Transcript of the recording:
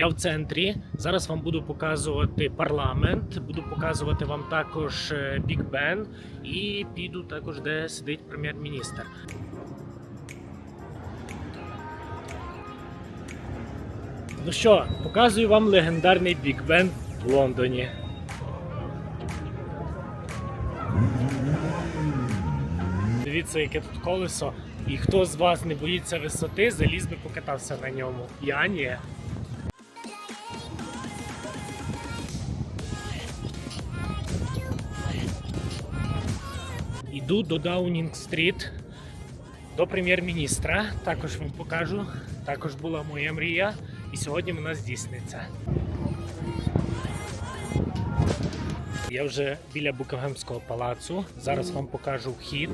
Я в центрі. Зараз вам буду показувати парламент, буду показувати вам також е, Біг Бен і піду також, де сидить прем'єр-міністр. Ну що, показую вам легендарний Біг Бен в Лондоні. Дивіться, яке тут колесо. І хто з вас не боїться висоти, заліз би покатався на ньому. Я ні. Іду до Даунінг-стріт до прем'єр-міністра. Також вам покажу. Також була моя мрія, і сьогодні вона здійсниться. Я вже біля Букингемського палацу. Зараз вам покажу вхід.